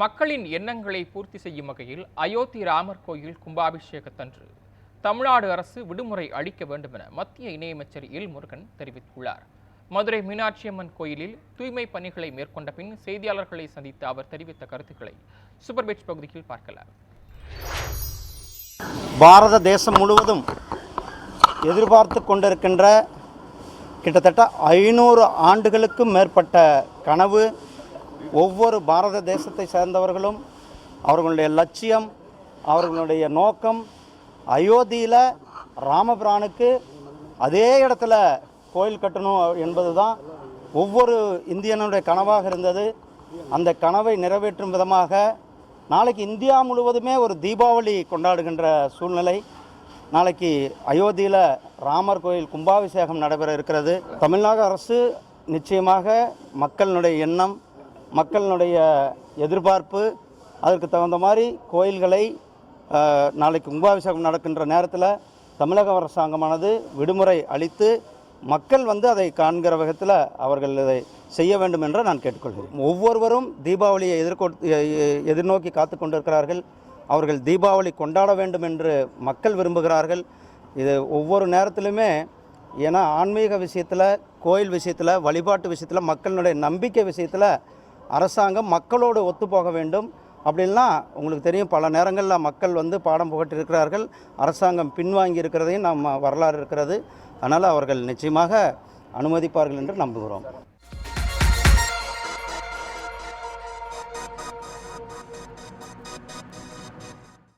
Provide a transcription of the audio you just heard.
மக்களின் எண்ணங்களை பூர்த்தி செய்யும் வகையில் அயோத்தி ராமர் கோயில் கும்பாபிஷேகத்தன்று தமிழ்நாடு அரசு விடுமுறை அளிக்க வேண்டும் என மத்திய இணையமைச்சர் எல் முருகன் தெரிவித்துள்ளார். மதுரை மீனாட்சி அம்மன் கோயிலில் தூய்மை பணிகளை மேற்கொண்ட பின் செய்தியாளர்களை சந்தித்து அவர் தெரிவித்த கருத்துக்களை சூப்பர் பீச் பகுதியில் பார்க்கலாம் பாரத தேசம் முழுவதும் எதிர்பார்த்து கொண்டிருக்கின்ற கிட்டத்தட்ட ஐநூறு ஆண்டுகளுக்கும் மேற்பட்ட கனவு ஒவ்வொரு பாரத தேசத்தை சேர்ந்தவர்களும் அவர்களுடைய லட்சியம் அவர்களுடைய நோக்கம் அயோத்தியில் ராமபிரானுக்கு அதே இடத்துல கோயில் கட்டணும் என்பது தான் ஒவ்வொரு இந்தியனுடைய கனவாக இருந்தது. அந்த கனவை நிறைவேற்றும் விதமாக நாளைக்கு இந்தியா முழுவதுமே ஒரு தீபாவளி கொண்டாடுகின்ற சூழ்நிலை. நாளைக்கு அயோத்தியில் ராமர் கோயில் கும்பாபிஷேகம் நடைபெற இருக்கிறது. தமிழ்நாடு அரசு நிச்சயமாக மக்களினுடைய எண்ணம் மக்களினுடைய எதிர்பார்ப்பு அதற்கு தகுந்த மாதிரி கோயில்களை நாளைக்கு கும்பாபிஷேகம் நடக்கின்ற நேரத்தில் தமிழக அரசாங்கமானது விடுமுறை அளித்து மக்கள் வந்து அதை காண்கிற விதத்தில் அவர்கள் இதை செய்ய வேண்டும் என்று நான் கேட்டுக்கொள்கிறேன். ஒவ்வொருவரும் தீபாவளியை எதிர்கொ எதிர்நோக்கி காத்து கொண்டிருக்கிறார்கள். அவர்கள் தீபாவளி கொண்டாட வேண்டும் என்று மக்கள் விரும்புகிறார்கள். இது ஒவ்வொரு நேரத்திலுமே ஏன்னா ஆன்மீக விஷயத்தில் கோயில் விஷயத்தில் வழிபாட்டு விஷயத்தில் மக்களினுடைய நம்பிக்கை விஷயத்தில் அரசாங்கம் மக்களோடு ஒத்துப்போக வேண்டும். அப்படின்னா உங்களுக்கு தெரியும். பல நேரங்களில் மக்கள் வந்து பாடம் புகட்டிருக்கிறார்கள் அரசாங்கம் பின்வாங்கி இருக்கிறதையும் நம்ம வரலாறு இருக்கிறது. அதனால் அவர்கள் நிச்சயமாக அனுமதிப்பார்கள் என்று நம்புகிறோம்.